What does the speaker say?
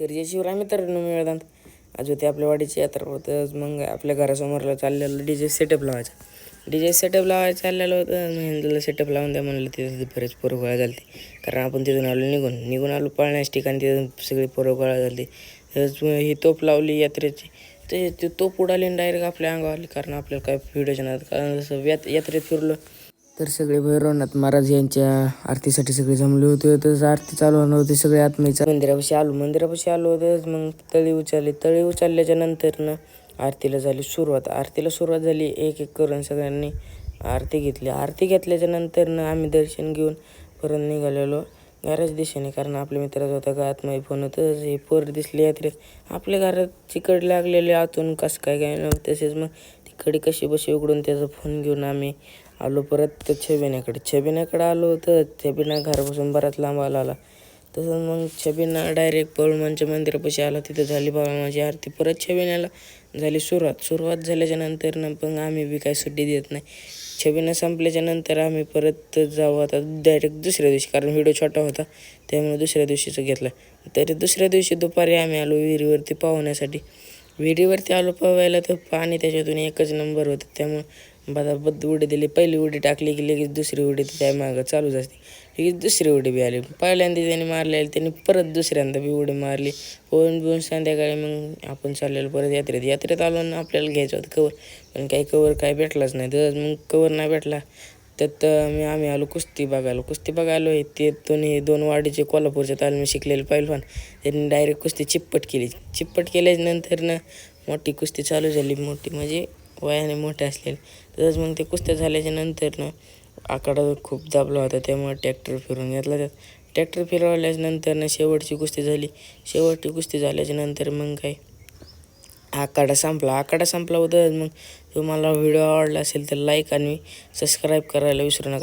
तर जय शिवराय मित्रांनो मिळतात आज होते आपल्या वाडीची यात्रा होतं मग आपल्या घरासमोरला चाललेलं डी जे सेटअप लावायचा. डी जे सेटअप लावायचं चाललेलं होतं मेहंदीला सेटअप लावून द्या म्हणलं तिथं बरेच पोरं गोळा झाली कारण आपण तिथून आलो निघून निघून आलो पाळण्याच्या ठिकाणी तिथून सगळी पोरं गोळा झाली ही तोप लावली यात्रेची. ते ते तोप उडाली डायरेक्ट आपल्या अंगावर आली कारण आपल्याला काय फिडच नाही कारण जसं यात यात्रेत फिरलो तर सगळे भैरवनाथ महाराज यांच्या आरतीसाठी सगळे जमले होते. तर आरती चालू होणार होती सगळे आत्मेच्या मंदिरापाशी आलो. मंदिरापाशी आलो होतं मग तळी उचलली. तळी उचलल्याच्या नंतरनं आरतीला झाली सुरुवात. आरतीला सुरुवात झाली एक एक करून सगळ्यांनी आरती घेतली. आरती घेतल्याच्या नंतर आम्ही दर्शन घेऊन परत निघालेलो. घराच दिशेने कारण आपल्या मित्राचा होता का आत्माई फोन होतं हे पोर दिसले यात्रेत. आपल्या घरात चिकट लागलेले आतून कसं काय काय नव्हतं तसेच मग तिकडे कशी बशी उघडून त्याचा फोन घेऊन आम्ही आलो. परत छबिन्याकडे. छबिन्याकडे आलो तर छबिना घरापासून बराच लांब आला आला. तसंच मग छबिना डायरेक्ट पळमांच्या मंदिरापाशी आला. तिथं झाली बाबा माझी आरती. परत छबिन्याला झाली सुरुवात. सुरुवात झाल्याच्यानंतर ना पण आम्ही बी काय सुट्टी देत नाही. छबिना संपल्याच्या नंतर आम्ही परत जाऊ. आता डायरेक्ट दुसऱ्या दिवशी कारण व्हिडिओ छोटा होता त्यामुळे दुसऱ्या दिवशीचं घेतला. तरी दुसऱ्या दिवशी दुपारी आम्ही आलो विहिरीवरती पाहण्यासाठी. विहिरीवरती आलो पवायला तर पाणी त्याच्यातून एकच नंबर होतं. त्यामुळं बदाबद उडी दिली. पहिली उडी टाकली की लगेच दुसरी उडी त्या मागं चालूच असते. लगेच दुसरी उडी बी आली. पहिल्यांदा त्याने मारलेली त्यांनी परत दुसऱ्यांदा बी उडी मारली. पोहून बिहून संध्याकाळी मग आपण चाललेलो परत यात्रेत. यात्रेत आलो ना आपल्याला घ्यायचं होतं कवर पण काही कवर काय भेटलाच नाही. तर मग कवर नाही भेटला. त्यात मी आम्ही आलो कुस्ती बघायला. कुस्ती बघायलो हे ते दोन्ही दोन वाडीचे कोल्हापूरच्या तालमी शिकलेले पहिलवान त्यांनी डायरेक्ट कुस्ती चिप्पट केली. चिप्पट केल्याच्यानंतर ना मोठी कुस्ती चालू झाली. मोठी म्हणजे वयाने मोठे असलेले. तसंच मग ते कुस्त्या झाल्याच्यानंतर ना आकडा खूप दाबला होता. त्यामुळे ट्रॅक्टर फिरून घेतला त्यात. ट्रॅक्टर फिरवल्याच्यानंतर ना शेवटची कुस्ती झाली. शेवटची कुस्ती झाल्याच्यानंतर मग काय आकडा संपला. आकडा संपला होता मग तुम्हाला व्हिडिओ आवडला असेल तर लाईक आणि सबस्क्राईब करायला विसरू नका.